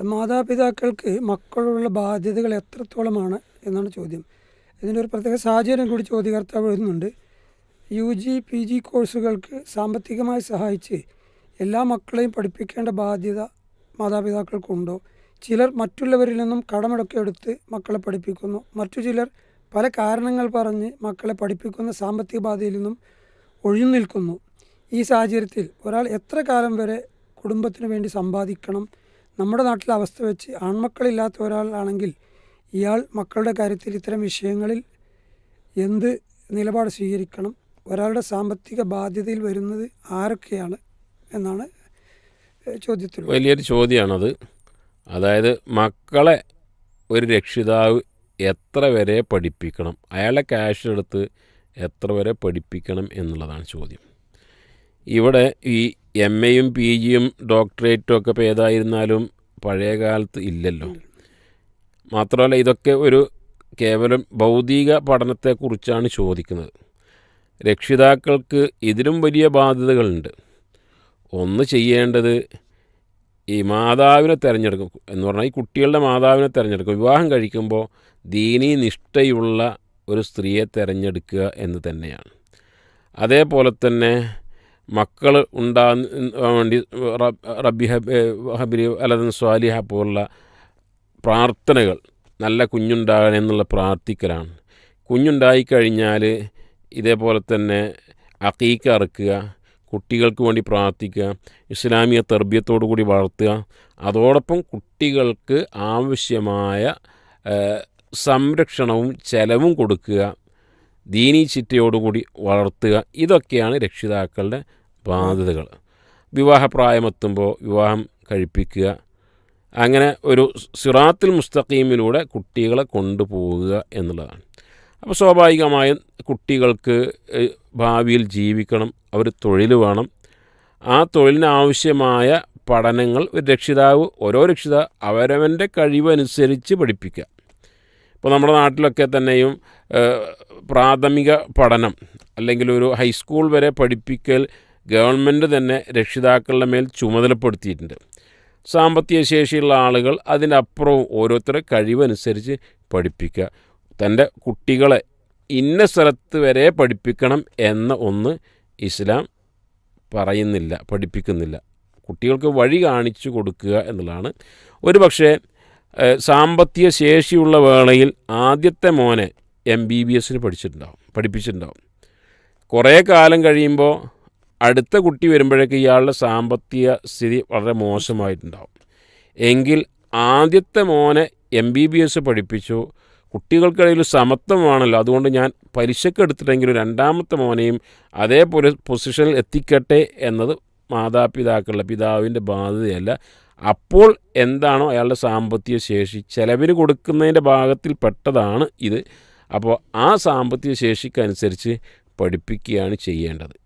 മാതാപിതാക്കൾക്ക് മക്കളുള്ള ബാധ്യതകൾ എത്രത്തോളമാണ് എന്നാണ് ചോദ്യം. ഇതിന്റെ ഒരു പ്രത്യേക സാഹചര്യം കൂടി ചോദ്യകർത്താവ് എഴുതുന്നുണ്ട്. യു ജി പി ജി കോഴ്സുകൾക്ക് സാമ്പത്തികമായി സഹായിച്ച് എല്ലാ മക്കളെയും പഠിപ്പിക്കേണ്ട ബാധ്യത മാതാപിതാക്കൾക്കുണ്ടോ? ചിലർ മറ്റുള്ളവരിൽ നിന്നും കടമെടുക്കെ എടുത്ത് മക്കളെ പഠിപ്പിക്കുന്നു. മറ്റു ചിലർ പല കാരണങ്ങൾ പറഞ്ഞ് മക്കളെ പഠിപ്പിക്കുന്ന സാമ്പത്തിക ബാധയിൽ നിന്നും ഒഴിഞ്ഞു നിൽക്കുന്നു. ഈ സാഹചര്യത്തിൽ ഒരാൾ എത്ര കാലം വരെ കുടുംബത്തിന് വേണ്ടി സമ്പാദിക്കണം? നമ്മുടെ നാട്ടിലെ അവസ്ഥ വെച്ച് ആൺമക്കളില്ലാത്ത ഒരാളാണെങ്കിൽ ഇയാൾ മക്കളുടെ കാര്യത്തിൽ ഇത്തരം വിഷയങ്ങളിൽ എന്ത് നിലപാട് സ്വീകരിക്കണം? ഒരാളുടെ സാമ്പത്തിക ബാധ്യതയിൽ വരുന്നത് ആരൊക്കെയാണ് എന്നാണ് ചോദ്യത്തിൽ വലിയൊരു ചോദ്യമാണത്. അതായത് മക്കളെ ഒരു രക്ഷിതാവ് എത്ര വരെ പഠിപ്പിക്കണം? അയാളെ ക്യാഷ് എടുത്ത് എത്ര വരെ പഠിപ്പിക്കണം എന്നുള്ളതാണ് ചോദ്യം. ഇവിടെ ഈ എം എയും പി ജിയും ഡോക്ടറേറ്റും ഒക്കെ ഇപ്പോൾ ഏതായിരുന്നാലും പഴയ കാലത്ത് ഇല്ലല്ലോ. മാത്രമല്ല ഇതൊക്കെ ഒരു കേവലം ഭൗതിക പഠനത്തെക്കുറിച്ചാണ് ചോദിക്കുന്നത്. രക്ഷിതാക്കൾക്ക് ഇതിലും വലിയ ബാധ്യതകളുണ്ട്. ഒന്ന് ചെയ്യേണ്ടത് ഈ മാതാവിനെ തിരഞ്ഞെടുക്കും എന്ന് പറഞ്ഞാൽ ഈ കുട്ടികളുടെ മാതാവിനെ തിരഞ്ഞെടുക്കും. വിവാഹം കഴിക്കുമ്പോൾ ദീനീ നിഷ്ഠയുള്ള ഒരു സ്ത്രീയെ തിരഞ്ഞെടുക്കുക എന്ന് തന്നെയാണ്. അതേപോലെ തന്നെ മക്കൾ ഉണ്ടാകാൻ വേണ്ടി റബ്ബി ഹബിലി അലദൻ സ്വാലിഹ പോലുള്ള പ്രാർത്ഥനകൾ നല്ല കുഞ്ഞുണ്ടാകണം എന്നുള്ള പ്രാർത്ഥിക്കലാണ്. കുഞ്ഞുണ്ടായിക്കഴിഞ്ഞാൽ ഇതേപോലെ തന്നെ അക്കീക്ക അറുക്കുക കുട്ടികൾക്ക് വേണ്ടി പ്രാർത്ഥിക്കുക ഇസ്ലാമിക തെർബ്യത്തോടു കൂടി വളർത്തുക. അതോടൊപ്പം കുട്ടികൾക്ക് ആവശ്യമായ സംരക്ഷണവും ചെലവും കൊടുക്കുക. ദീനീ ചിട്ടയോടുകൂടി വളർത്തുക. ഇതൊക്കെയാണ് രക്ഷിതാക്കളുടെ ബാധ്യതകൾ. വിവാഹപ്രായമെത്തുമ്പോൾ വിവാഹം കഴിപ്പിക്കുക. അങ്ങനെ ഒരു സിറാത്തിൽ മുസ്തഖീമിലൂടെ കുട്ടികളെ കൊണ്ടുപോവുക എന്നുള്ളതാണ്. അപ്പോൾ സ്വാഭാവികമായും കുട്ടികൾക്ക് ഭാവിയിൽ ജീവിക്കണം അവർ തൊഴിൽ വേണം. ആ തൊഴിലിനാവശ്യമായ പഠനങ്ങൾ ഒരു രക്ഷിതാവ് ഓരോ രക്ഷിതാവ് അവരവന്റെ കഴിവനുസരിച്ച് പഠിപ്പിക്കുക. ഇപ്പോൾ നമ്മുടെ നാട്ടിലൊക്കെ തന്നെയും പ്രാഥമിക പഠനം അല്ലെങ്കിൽ ഒരു ഹൈസ്കൂൾ വരെ പഠിപ്പിക്കൽ ഗവൺമെന്റ് തന്നെ രക്ഷിതാക്കളുടെ മേൽ ചുമതലപ്പെടുത്തിയിട്ടുണ്ട്. സാമ്പത്തിക ശേഷിയുള്ള ആളുകൾ അതിനപ്പുറവും ഓരോരുത്തരുടെ കഴിവനുസരിച്ച് പഠിപ്പിക്കുക. തന്റെ കുട്ടികളെ ഇന്ന സ്ഥലത്ത് വരെ പഠിപ്പിക്കണം എന്ന ഒന്ന് ഇസ്ലാം പറയുന്നില്ല പഠിപ്പിക്കുന്നില്ല. കുട്ടികൾക്ക് വഴി കാണിച്ചു കൊടുക്കുക എന്നുള്ളതാണ്. ഒരു പക്ഷേ സാമ്പത്തിക ശേഷിയുള്ള വേളയിൽ ആദ്യത്തെ മോനെ എം ബി ബി എസിന് പഠിച്ചിട്ടുണ്ടാവും പഠിപ്പിച്ചിട്ടുണ്ടാവും. കുറേ കാലം കഴിയുമ്പോൾ അടുത്ത കുട്ടി വരുമ്പോഴേക്ക് ഇയാളുടെ സാമ്പത്തിക സ്ഥിതി വളരെ മോശമായിട്ടുണ്ടാവും. എങ്കിൽ ആദ്യത്തെ മോനെ എം ബി ബി എസ് പഠിപ്പിച്ചു. കുട്ടികൾക്കിടയിൽ സമത്വമാണല്ലോ അതുകൊണ്ട് ഞാൻ പലിശക്ക് എടുത്തിട്ടെങ്കിലും രണ്ടാമത്തെ മോനെയും അതേപോലെ പൊസിഷനിൽ എത്തിക്കട്ടെ എന്നത് മാതാപിതാക്കളുടെ പിതാവിന്റെ ബാധ്യതയല്ല. അപ്പോൾ എന്താണോ അയാളുടെ സാമ്പത്തിക ശേഷി ചിലവിന് കൊടുക്കുന്നതിന്റെ ഭാഗത്തിൽ പെട്ടതാണ് ഇത്. അപ്പോൾ ആ സാമ്പത്തിക ശേഷിക്കനുസരിച്ച് പഠിപ്പിക്കുകയാണ് ചെയ്യേണ്ടത്.